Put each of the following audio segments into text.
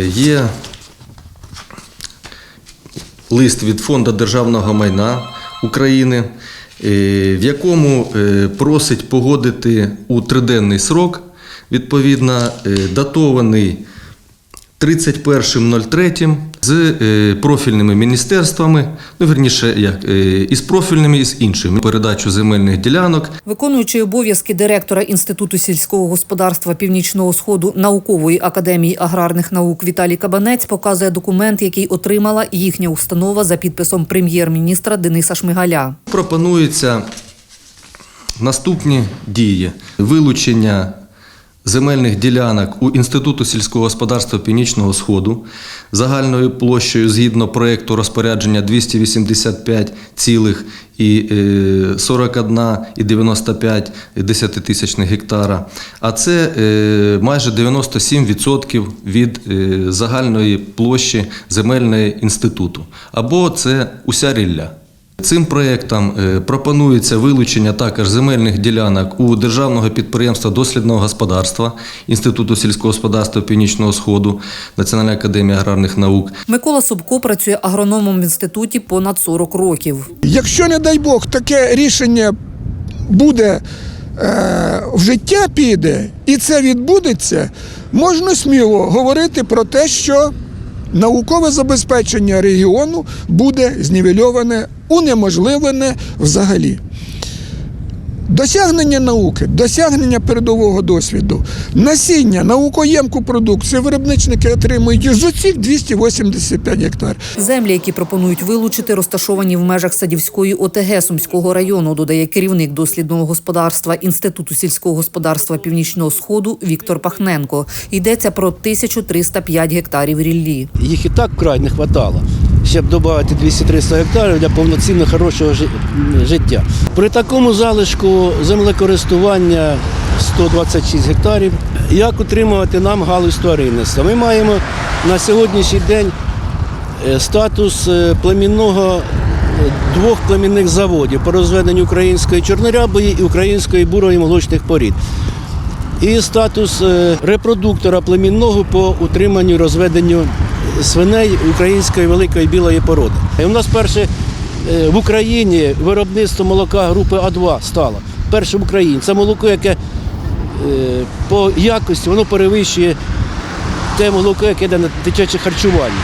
Є лист від Фонду державного майна України, е, в якому е, просить погодити у триденний срок, відповідно, е, датований 31.03 з е, профільними міністерствами, ну верніше, як е, із профільними і з іншими. Передачу земельних ділянок. Виконуючий обов'язки директора Інституту сільського господарства Північного Сходу наукової академії аграрних наук Віталій Кабанець показує документ, який отримала їхня установа за підписом прем'єр-міністра Дениса Шмигаля. Пропонуються наступні дії: вилучення земельних ділянок у Інституту сільського господарства Північного Сходу загальною площею згідно проєкту розпорядження 285,41,95 десятитисячних гектара. А це е, майже 97% від е, загальної площі земельної інституту. Або це уся рілля. Цим проєктом е, пропонується вилучення також земельних ділянок у державного підприємства дослідного господарства Інституту сільського господарства Північного Сходу Національної академії аграрних наук. Микола Собко працює агрономом в інституті понад 40 років. Якщо, не дай Бог, таке рішення буде е, в життя піде, і це відбудеться, можна сміло говорити про те, що наукове забезпечення регіону буде знівельоване, унеможливлене взагалі. Досягнення науки, досягнення передового досвіду, насіння, наукоємку продукцію виробничники отримують з усіх 285 гектар. Землі, які пропонують вилучити, розташовані в межах Садівської ОТГ Сумського району, додає керівник дослідного господарства Інституту сільського господарства Північного Сходу Віктор Пахненко. Йдеться про 1305 гектарів ріллі. Їх і так вкрай не вистачало, щоб додати 200-300 гектарів для повноцінно хорошого життя. При такому залишку землекористування 126 гектарів, як утримувати нам галузь тваринництва? Ми маємо на сьогоднішній день е, статус е, племінного е, двох племінних заводів по розведенню української чорнорябої і української бурої молочних порід і статус е, репродуктора племінного по утриманню розведенню свиней української великої білої породи. І у нас перше е, в Україні виробництво молока групи А2 стало. Перше в Україні. Це молоко, яке е, по якості воно перевищує те молоко, яке йде на дитяче харчування.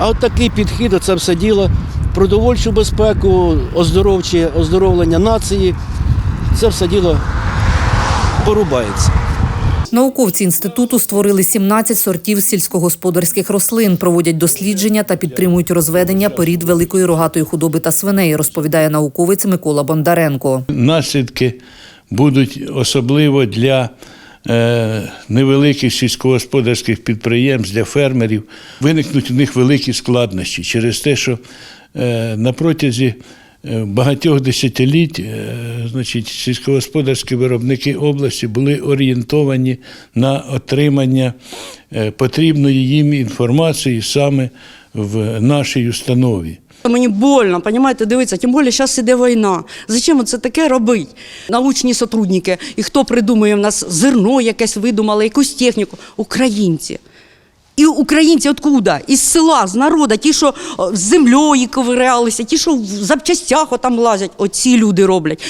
А от такий підхід, оце все діло, продовольчу безпеку, оздоровче оздоровлення нації, це все діло порубається. Науковці інституту створили 17 сортів сільськогосподарських рослин, проводять дослідження та підтримують розведення порід великої рогатої худоби та свиней, розповідає науковець Микола Бондаренко. наслідки будуть особливо для е, невеликих сільськогосподарських підприємств, для фермерів. Виникнуть у них великі складнощі через те, що е, на протязі багатьох десятиліть е, значить, сільськогосподарські виробники області були орієнтовані на отримання е, потрібної їм інформації саме в нашій установі. Мені больно, понімаєте, дивіться, тим більше зараз іде війна. Зачем це таке робити? Научні сотрудники, і хто придумує в нас зерно якесь видумали, якусь техніку? Українці. І українці откуда? Із села, з народу, ті, що з землею ковирялися, ті, що в запчастях отам лазять, оці люди роблять.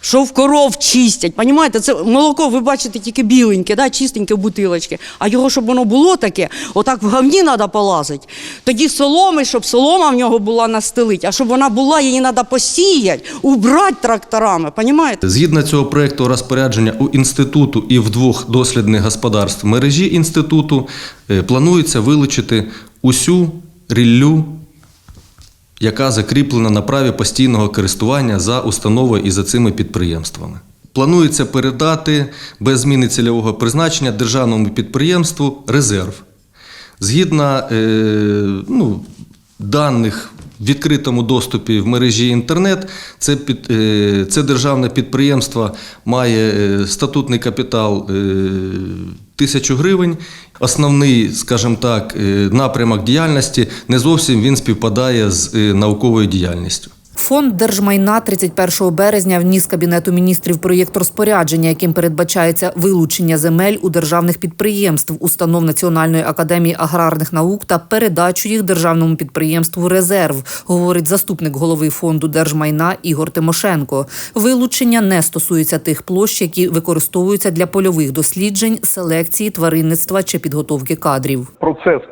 Що в коров чистять, понімаєте? Це молоко, ви бачите, тільки біленьке, да, чистеньке в бутилочки. А його, щоб воно було таке, отак в говні треба полазити. Тоді соломи, щоб солома в нього була настелить, а щоб вона була, її треба посіяти, убрати тракторами, понімаєте? Згідно цього проєкту розпорядження у інституту і в двох дослідних господарств мережі інституту е, планується вилучити усю ріллю, яка закріплена на праві постійного користування за установою і за цими підприємствами. Планується передати без зміни цільового призначення державному підприємству резерв. Згідно е, ну, даних в відкритому доступі в мережі інтернет, це, під, е, це державне підприємство має е, статутний капітал е, тисячу гривень. Основний, скажімо так, е, напрямок діяльності не зовсім він співпадає з е, науковою діяльністю. Фонд держмайна 31 березня вніс Кабінету міністрів проєкт розпорядження, яким передбачається вилучення земель у державних підприємств, установ Національної академії аграрних наук та передачу їх державному підприємству Резерв, говорить заступник голови фонду держмайна Ігор Тимошенко. Вилучення не стосується тих площ, які використовуються для польових досліджень, селекції, тваринництва чи підготовки кадрів. процес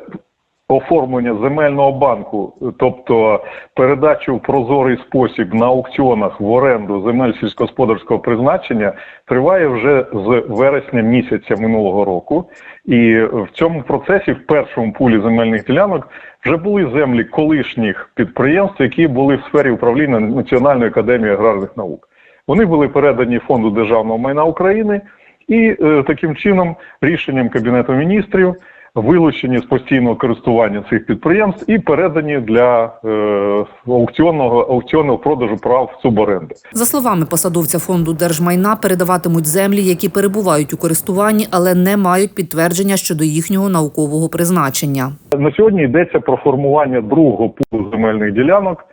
оформлення земельного банку, тобто передачу в прозорий спосіб на аукціонах в оренду земель сільськогосподарського призначення, триває вже з вересня місяця минулого року. І в цьому процесі, в першому пулі земельних ділянок, вже були землі колишніх підприємств, які були в сфері управління Національної академії аграрних наук. Вони були передані фонду державного майна України, і е, таким чином рішенням Кабінету міністрів вилучені з постійного користування цих підприємств і передані для е, аукціонного аукціонного продажу прав суборенди. За словами посадовця фонду держмайна, передаватимуть землі, які перебувають у користуванні, але не мають підтвердження щодо їхнього наукового призначення. На сьогодні йдеться про формування другого пулу земельних ділянок,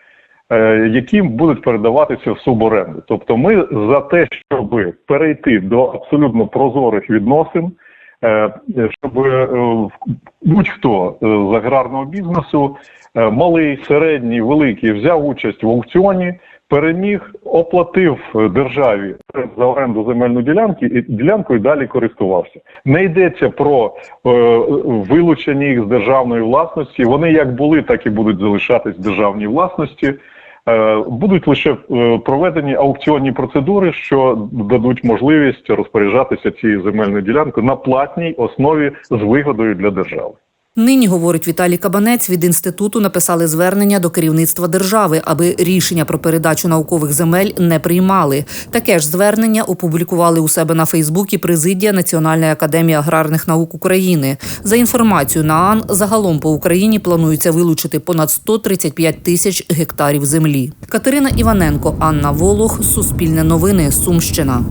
е, які будуть передаватися в суборенду. Тобто, ми за те, щоб перейти до абсолютно прозорих відносин, щоб е, будь-хто е, з аграрного бізнесу, е, малий, середній, великий, взяв участь в аукціоні. Переміг, оплатив е, державі за оренду земельну ділянки і ділянку і далі користувався. Не йдеться про е, вилучення їх з державної власності. Вони як були, так і будуть залишатись в державній власності. Е, будуть лише е, проведені аукціонні процедури, що дадуть можливість розпоряджатися цією земельною ділянкою на платній основі з вигодою для держави. Нині, говорить Віталій Кабанець, від інституту написали звернення до керівництва держави, аби рішення про передачу наукових земель не приймали. Таке ж звернення опублікували у себе на Фейсбуці президія Національної академії аграрних наук України. За інформацією НААН, загалом по Україні планується вилучити понад 135 тисяч гектарів землі. Катерина Іваненко, Анна Волох, Суспільне новини, Сумщина.